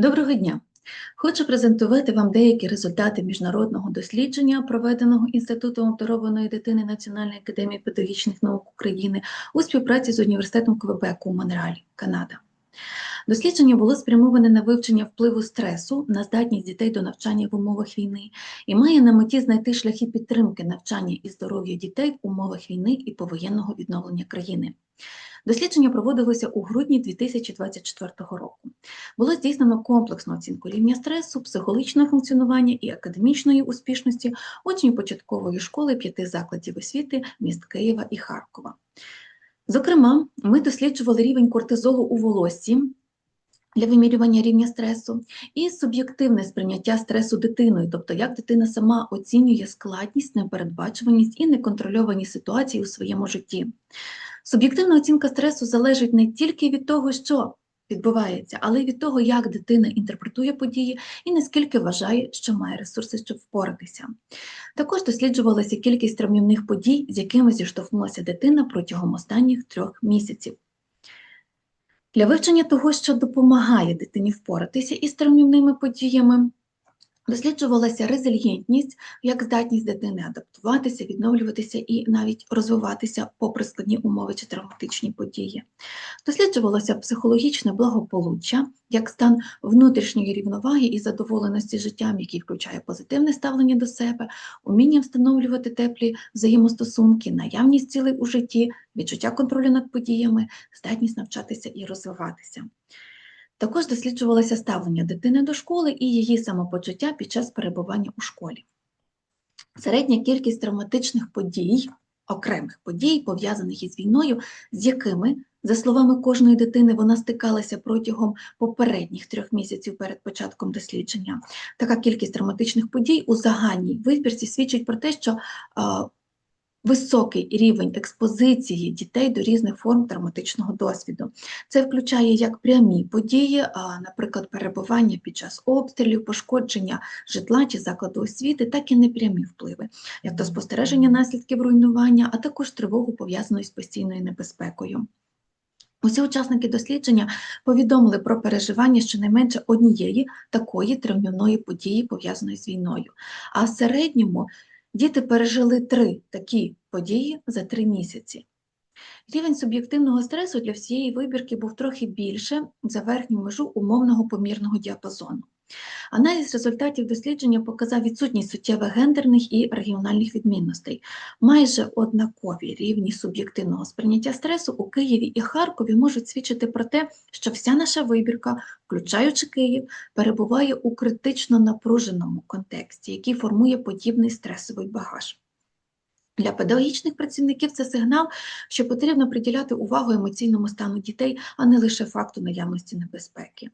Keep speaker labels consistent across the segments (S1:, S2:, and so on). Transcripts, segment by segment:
S1: Доброго дня! Хочу презентувати вам деякі результати міжнародного дослідження, проведеного Інститутом обдарованої дитини Національної академії педагогічних наук України у співпраці з університетом Квебеку у Монреалі, Канада. Дослідження було спрямоване на вивчення впливу стресу на здатність дітей до навчання в умовах війни і має на меті знайти шляхи підтримки навчання і здоров'я дітей в умовах війни і повоєнного відновлення країни. Дослідження проводилося у грудні 2024 року. Було здійснено комплексну оцінку рівня стресу, психологічного функціонування і академічної успішності учнів початкової школи п'яти закладів освіти міст Києва і Харкова. Зокрема, ми досліджували рівень кортизолу у волоссі для вимірювання рівня стресу і суб'єктивне сприйняття стресу дитиною, тобто як дитина сама оцінює складність, непередбачуваність і неконтрольовані ситуації у своєму житті. Суб'єктивна оцінка стресу залежить не тільки від того, що відбувається, але й від того, як дитина інтерпретує події і наскільки вважає, що має ресурси, щоб впоратися. Також досліджувалася кількість травмівних подій, з якими зіштовхнулася дитина протягом останніх трьох місяців. Для вивчення того, що допомагає дитині впоратися із травмівними подіями, Досліджувалася резильєнтність, як здатність дитини адаптуватися, відновлюватися і навіть розвиватися попри складні умови чи травматичні події. Досліджувалося психологічне благополуччя, як стан внутрішньої рівноваги і задоволеності життям, який включає позитивне ставлення до себе, уміння встановлювати теплі взаємостосунки, наявність цілей у житті, відчуття контролю над подіями, здатність навчатися і розвиватися. Також досліджувалося ставлення дитини до школи і її самопочуття під час перебування у школі. Середня кількість травматичних подій, окремих подій, пов'язаних із війною, з якими, за словами кожної дитини, вона стикалася протягом попередніх трьох місяців перед початком дослідження. Така кількість травматичних подій у загальній вибірці свідчить про те, що високий рівень експозиції дітей до різних форм травматичного досвіду. Це включає як прямі події, наприклад, перебування під час обстрілів, пошкодження житла чи закладу освіти, так і непрямі впливи, як то спостереження наслідків руйнування, а також тривогу пов'язану з постійною небезпекою. Усі учасники дослідження повідомили про переживання щонайменше однієї такої травмівної події, пов'язаної з війною. А в середньому Діти пережили три такі події за три місяці. Рівень суб'єктивного стресу для всієї вибірки був трохи більше за верхню межу умовного помірного діапазону. Аналіз результатів дослідження показав відсутність суттєвих гендерних і регіональних відмінностей. Майже однакові рівні суб'єктивного сприйняття стресу у Києві і Харкові можуть свідчити про те, що вся наша вибірка, включаючи Київ, перебуває у критично напруженому контексті, який формує подібний стресовий багаж. Для педагогічних працівників це сигнал, що потрібно приділяти увагу емоційному стану дітей, а не лише факту наявності небезпеки.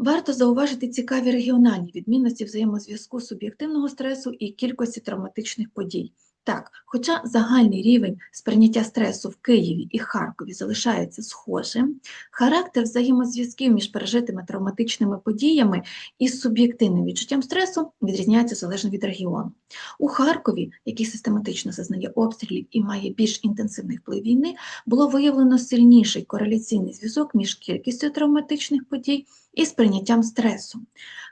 S1: Варто зауважити цікаві регіональні відмінності взаємозв'язку суб'єктивного стресу і кількості травматичних подій. Так, хоча загальний рівень сприйняття стресу в Києві і Харкові залишається схожим, характер взаємозв'язків між пережитими травматичними подіями і суб'єктивним відчуттям стресу відрізняється залежно від регіону. У Харкові, який систематично зазнає обстрілів і має більш інтенсивний вплив війни, було виявлено сильніший кореляційний зв'язок між кількістю травматичних подій і сприйняттям стресу.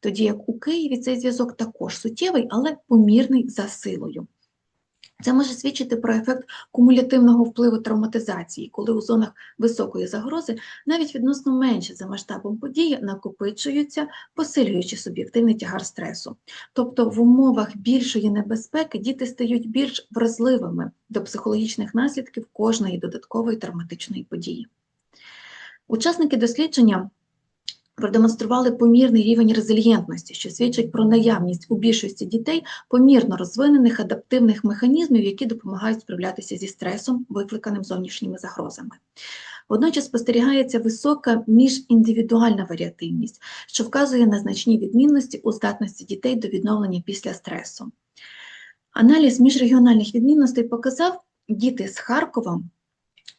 S1: Тоді як у Києві цей зв'язок також суттєвий, але помірний за силою. Це може свідчити про ефект кумулятивного впливу травматизації, коли у зонах високої загрози навіть відносно менше за масштабом події накопичуються, посилюючи суб'єктивний тягар стресу. Тобто в умовах більшої небезпеки діти стають більш вразливими до психологічних наслідків кожної додаткової травматичної події. Учасники дослідження продемонстрували помірний рівень резильєнтності, що свідчить про наявність у більшості дітей помірно розвинених адаптивних механізмів, які допомагають справлятися зі стресом, викликаним зовнішніми загрозами. Водночас спостерігається висока міжіндивідуальна варіативність, що вказує на значні відмінності у здатності дітей до відновлення після стресу. Аналіз міжрегіональних відмінностей показав, діти з Харковом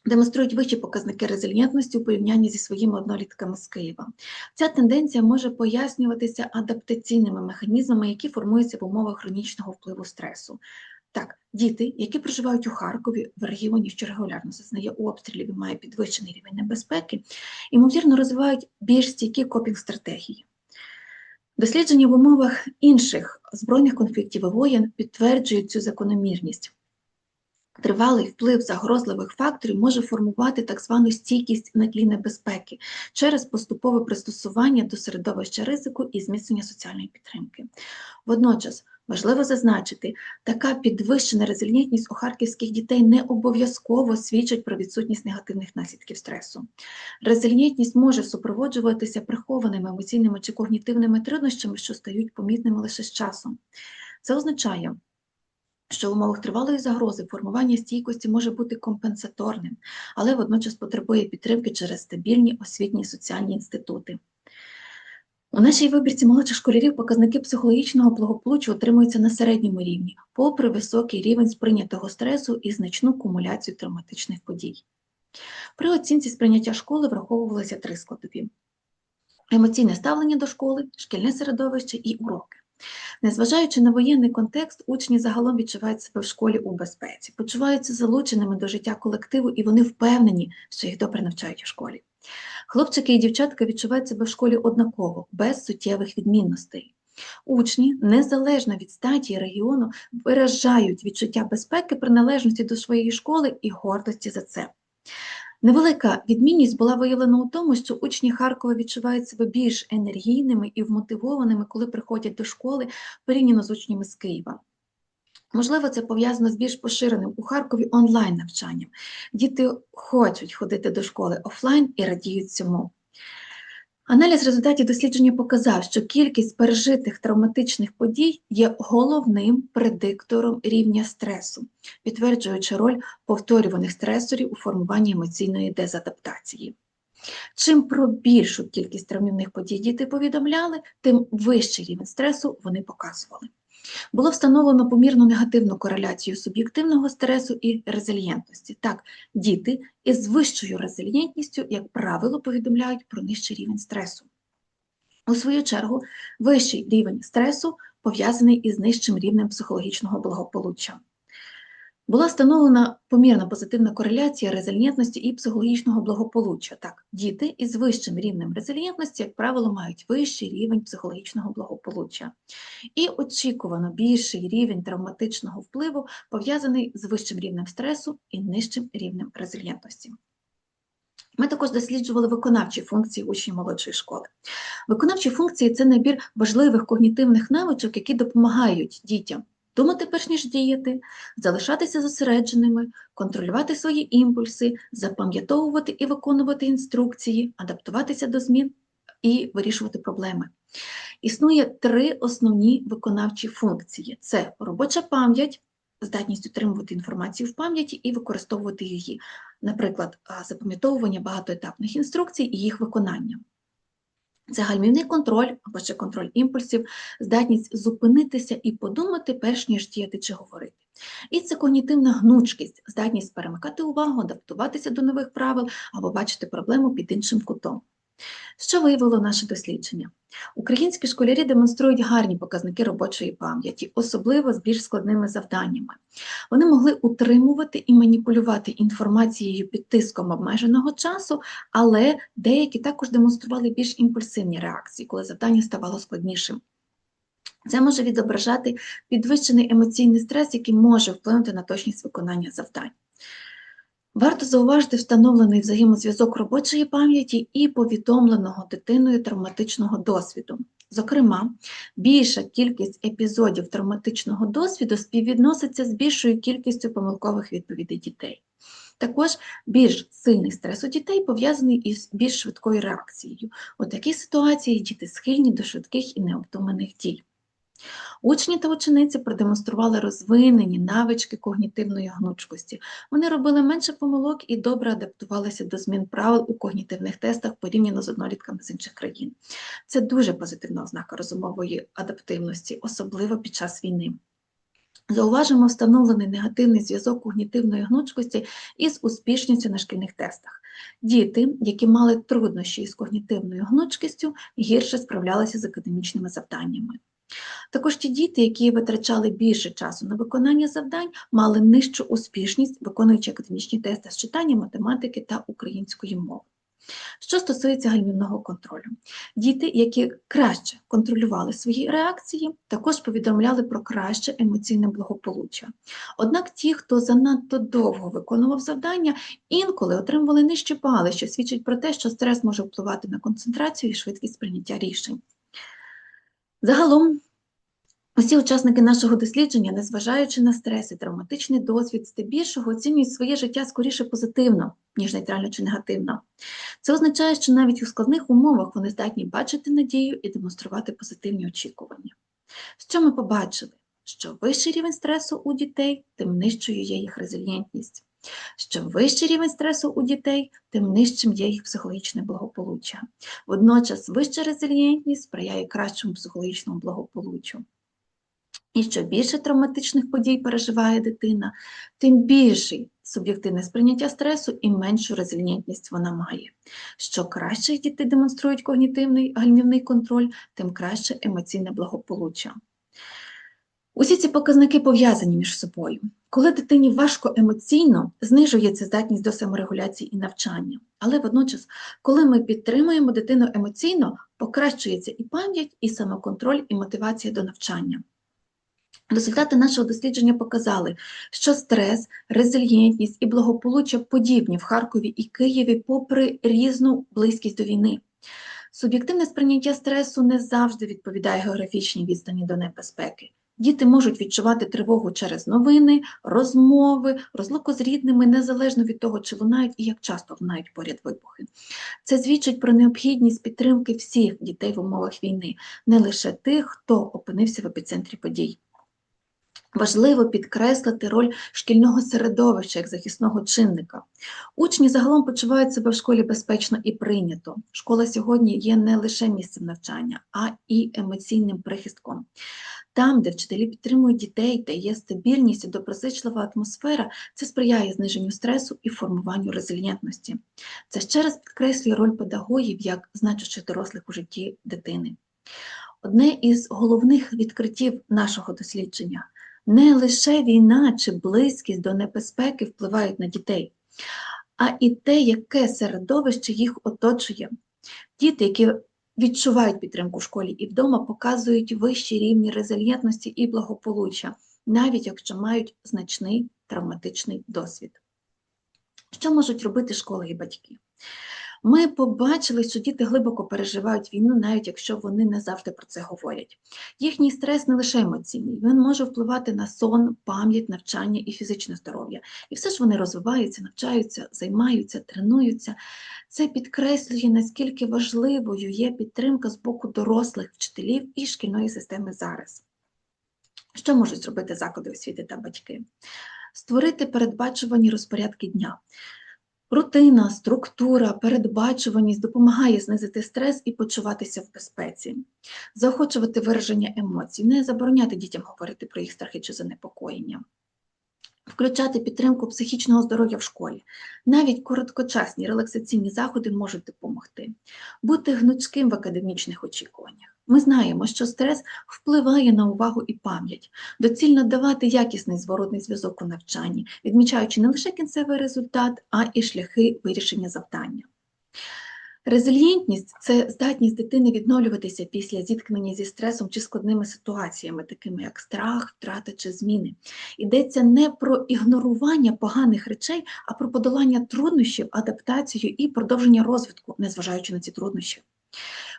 S1: демонструють вищі показники резильєнтності у порівнянні зі своїми однолітками з Києва. Ця тенденція може пояснюватися адаптаційними механізмами, які формуються в умовах хронічного впливу стресу. Так, діти, які проживають у Харкові, в регіоні, що регулярно зазнає обстрілів і має підвищений рівень небезпеки, ймовірно розвивають більш стійкі копінг-стратегії. Дослідження в умовах інших збройних конфліктів і воєн підтверджують цю закономірність. Тривалий вплив загрозливих факторів може формувати так звану стійкість на тлі небезпеки через поступове пристосування до середовища ризику і зміцнення соціальної підтримки. Водночас важливо зазначити, така підвищена резильєнтність у харківських дітей не обов'язково свідчить про відсутність негативних наслідків стресу. Резильєнтність може супроводжуватися прихованими емоційними чи когнітивними труднощами, що стають помітними лише з часом. Це означає, що в умовах тривалої загрози формування стійкості може бути компенсаторним, але водночас потребує підтримки через стабільні освітні і соціальні інститути. У нашій вибірці молодших школярів показники психологічного благополуччя отримуються на середньому рівні, попри високий рівень сприйнятого стресу і значну кумуляцію травматичних подій. При оцінці сприйняття школи враховувалися три складові: емоційне ставлення до школи, шкільне середовище і уроки. Незважаючи на воєнний контекст, учні загалом відчувають себе в школі у безпеці, почуваються залученими до життя колективу і вони впевнені, що їх добре навчають у школі. Хлопчики і дівчатка відчувають себе в школі однаково, без суттєвих відмінностей. Учні, незалежно від статі і регіону, виражають відчуття безпеки, приналежності до своєї школи і гордості за це. Невелика відмінність була виявлена у тому, що учні Харкова відчувають себе більш енергійними і вмотивованими, коли приходять до школи порівняно з учнями з Києва. Можливо, це пов'язано з більш поширеним у Харкові онлайн-навчанням. Діти хочуть ходити до школи офлайн і радіють цьому. Аналіз результатів дослідження показав, що кількість пережитих травматичних подій є головним предиктором рівня стресу, підтверджуючи роль повторюваних стресорів у формуванні емоційної дезадаптації. Чим про більшу кількість травмівних подій діти повідомляли, тим вищий рівень стресу вони показували. Було встановлено помірну негативну кореляцію суб'єктивного стресу і резильєнтності. Так, діти із вищою резильєнтністю, як правило, повідомляють про нижчий рівень стресу. У свою чергу, вищий рівень стресу пов'язаний із нижчим рівнем психологічного благополуччя. Була встановлена помірна позитивна кореляція резильєнтності і психологічного благополуччя. Так, діти із вищим рівнем резильєнтності, як правило, мають вищий рівень психологічного благополуччя. І очікувано більший рівень травматичного впливу пов'язаний з вищим рівнем стресу і нижчим рівнем резильєнтності. Ми також досліджували виконавчі функції учнів молодшої школи. Виконавчі функції це набір важливих когнітивних навичок, які допомагають дітям думати перш ніж діяти, залишатися зосередженими, контролювати свої імпульси, запам'ятовувати і виконувати інструкції, адаптуватися до змін і вирішувати проблеми. Існує три основні виконавчі функції: це робоча пам'ять, здатність утримувати інформацію в пам'яті і використовувати її, наприклад, запам'ятовування багатоетапних інструкцій і їх виконання. Це гальмівний контроль або ще контроль імпульсів, здатність зупинитися і подумати, перш ніж діяти чи говорити. І це когнітивна гнучкість, здатність перемикати увагу, адаптуватися до нових правил або бачити проблему під іншим кутом. Що виявило наше дослідження? Українські школярі демонструють гарні показники робочої пам'яті, особливо з більш складними завданнями. Вони могли утримувати і маніпулювати інформацією під тиском обмеженого часу, але деякі також демонстрували більш імпульсивні реакції, коли завдання ставало складнішим. Це може відображати підвищений емоційний стрес, який може вплинути на точність виконання завдань. Варто зауважити встановлений взаємозв'язок робочої пам'яті і повідомленого дитиною травматичного досвіду. Зокрема, більша кількість епізодів травматичного досвіду співвідноситься з більшою кількістю помилкових відповідей дітей. Також більш сильний стрес у дітей пов'язаний із більш швидкою реакцією. У такій ситуації діти схильні до швидких і необдуманих дій. Учні та учениці продемонстрували розвинені навички когнітивної гнучкості. Вони робили менше помилок і добре адаптувалися до змін правил у когнітивних тестах порівняно з однолітками з інших країн. Це дуже позитивна ознака розумової адаптивності, особливо під час війни. Зауважимо встановлений негативний зв'язок когнітивної гнучкості із успішністю на шкільних тестах. Діти, які мали труднощі із когнітивною гнучкістю, гірше справлялися з академічними завданнями. Також ті діти, які витрачали більше часу на виконання завдань, мали нижчу успішність, виконуючи академічні тести з читання, математики та української мови. Що стосується гальмівного контролю, діти, які краще контролювали свої реакції, також повідомляли про краще емоційне благополуччя. Однак ті, хто занадто довго виконував завдання, інколи отримували нижчі бали, що свідчить про те, що стрес може впливати на концентрацію і швидкість прийняття рішень. Загалом, усі учасники нашого дослідження, незважаючи на стрес і травматичний досвід, здебільшого оцінюють своє життя скоріше позитивно, ніж нейтрально чи негативно. Це означає, що навіть у складних умовах вони здатні бачити надію і демонструвати позитивні очікування. Що ми побачили? Що вищий рівень стресу у дітей, тим нижчою є їх резильєнтність. Що вищий рівень стресу у дітей, тим нижчим є їх психологічне благополуччя. Водночас вища резильєнтність сприяє кращому психологічному благополуччю. І що більше травматичних подій переживає дитина, тим більший суб'єктивне сприйняття стресу і меншу резильєнтність вона має. Що краще діти демонструють когнітивний гальмівний контроль, тим краще емоційне благополуччя. Усі ці показники пов'язані між собою. Коли дитині важко емоційно, знижується здатність до саморегуляції і навчання. Але водночас, коли ми підтримуємо дитину емоційно, покращується і пам'ять, і самоконтроль, і мотивація до навчання. Результати нашого дослідження показали, що стрес, резильєнтність і благополуччя подібні в Харкові і Києві, попри різну близькість до війни. Суб'єктивне сприйняття стресу не завжди відповідає географічній відстані до небезпеки. Діти можуть відчувати тривогу через новини, розмови, розлуку з рідними, незалежно від того, чи лунають і як часто лунають поряд вибухи. Це свідчить про необхідність підтримки всіх дітей в умовах війни, не лише тих, хто опинився в епіцентрі подій. Важливо підкреслити роль шкільного середовища як захисного чинника. Учні загалом почувають себе в школі безпечно і прийнято. Школа сьогодні є не лише місцем навчання, а і емоційним прихистком. Там, де вчителі підтримують дітей та є стабільність і доброзичлива атмосфера, це сприяє зниженню стресу і формуванню резильєнтності. Це ще раз підкреслює роль педагогів як значущих дорослих у житті дитини. Одне із головних відкриттів нашого дослідження не лише війна чи близькість до небезпеки впливають на дітей, а і те, яке середовище їх оточує. Діти, які відчувають підтримку в школі і вдома, показують вищі рівні резильєнтності і благополуччя, навіть якщо мають значний травматичний досвід. Що можуть робити школи і батьки? Ми побачили, що діти глибоко переживають війну, навіть якщо вони не завжди про це говорять. Їхній стрес не лише емоційний, він може впливати на сон, пам'ять, навчання і фізичне здоров'я. І все ж вони розвиваються, навчаються, займаються, тренуються. Це підкреслює, наскільки важливою є підтримка з боку дорослих вчителів і шкільної системи зараз. Що можуть зробити заклади освіти та батьки? Створити передбачувані розпорядки дня. Рутина, структура, передбачуваність допомагає знизити стрес і почуватися в безпеці, заохочувати вираження емоцій, не забороняти дітям говорити про їх страхи чи занепокоєння, включати підтримку психічного здоров'я в школі. Навіть короткочасні релаксаційні заходи можуть допомогти, бути гнучким в академічних очікуваннях. Ми знаємо, що стрес впливає на увагу і пам'ять, доцільно давати якісний зворотний зв'язок у навчанні, відмічаючи не лише кінцевий результат, а і шляхи вирішення завдання. Резильєнтність це здатність дитини відновлюватися після зіткнення зі стресом чи складними ситуаціями, такими як страх, втрата чи зміни. Йдеться не про ігнорування поганих речей, а про подолання труднощів, адаптацію і продовження розвитку, незважаючи на ці труднощі.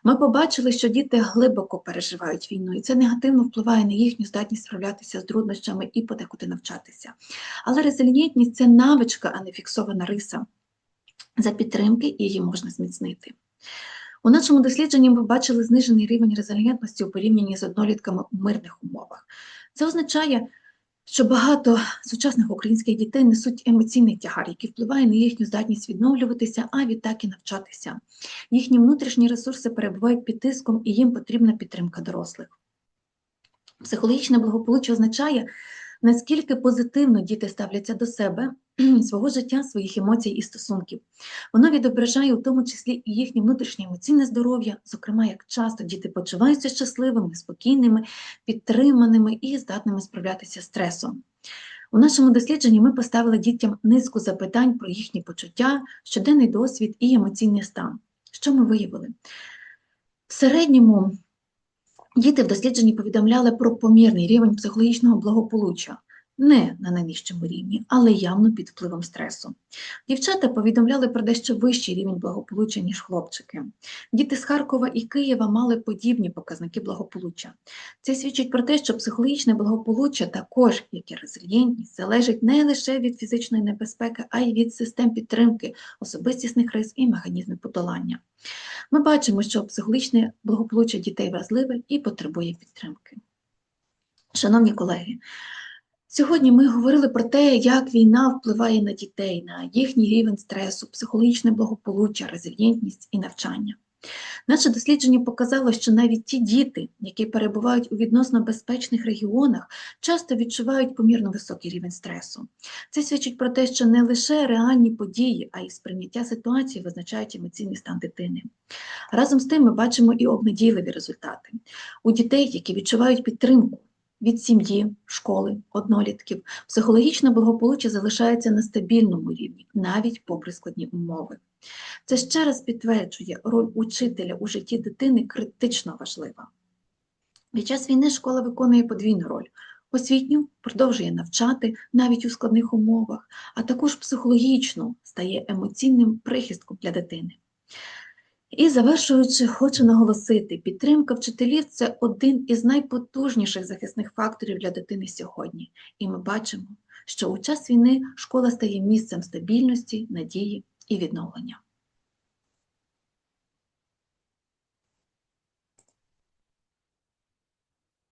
S1: Ми побачили, що діти глибоко переживають війну, і це негативно впливає на їхню здатність справлятися з труднощами і подекуди навчатися. Але резильєнтність це навичка, а не фіксована риса. За підтримки її можна зміцнити. У нашому дослідженні ми бачили знижений рівень резильєнтності у порівнянні з однолітками у мирних умовах. Це означає, що багато сучасних українських дітей несуть емоційний тягар, який впливає на їхню здатність відновлюватися, а відтак і навчатися. Їхні внутрішні ресурси перебувають під тиском, і їм потрібна підтримка дорослих. Психологічне благополуччя означає, наскільки позитивно діти ставляться до себе, свого життя, своїх емоцій і стосунків. Воно відображає у тому числі і їхнє внутрішнє емоційне здоров'я, зокрема, як часто діти почуваються щасливими, спокійними, підтриманими і здатними справлятися з стресом. У нашому дослідженні ми поставили дітям низку запитань про їхні почуття, щоденний досвід і емоційний стан. Що ми виявили? В середньому діти в дослідженні повідомляли про помірний рівень психологічного благополуччя, не на найнижчому рівні, але явно під впливом стресу. Дівчата повідомляли про дещо вищий рівень благополуччя, ніж хлопчики. Діти з Харкова і Києва мали подібні показники благополуччя. Це свідчить про те, що психологічне благополуччя також, як і резильєнтність, залежить не лише від фізичної небезпеки, а й від систем підтримки, особистісних рис і механізмів подолання. Ми бачимо, що психологічне благополуччя дітей вразливе і потребує підтримки. Шановні колеги, Сьогодні ми говорили про те, як війна впливає на дітей, на їхній рівень стресу, психологічне благополуччя, резильєнтність і навчання. Наше дослідження показало, що навіть ті діти, які перебувають у відносно безпечних регіонах, часто відчувають помірно високий рівень стресу. Це свідчить про те, що не лише реальні події, а й сприйняття ситуації визначають емоційний стан дитини. Разом з тим ми бачимо і обнадійливі результати. У дітей, які відчувають підтримку, від сім'ї, школи, однолітків, психологічне благополуччя залишається на стабільному рівні, навіть попри складні умови. Це ще раз підтверджує, роль учителя у житті дитини критично важлива. Під час війни школа виконує подвійну роль. Освітню продовжує навчати навіть у складних умовах, а також психологічно стає емоційним прихистком для дитини. І завершуючи, хочу наголосити, підтримка вчителів це один із найпотужніших захисних факторів для дитини сьогодні. І ми бачимо, що у час війни школа стає місцем стабільності, надії і відновлення.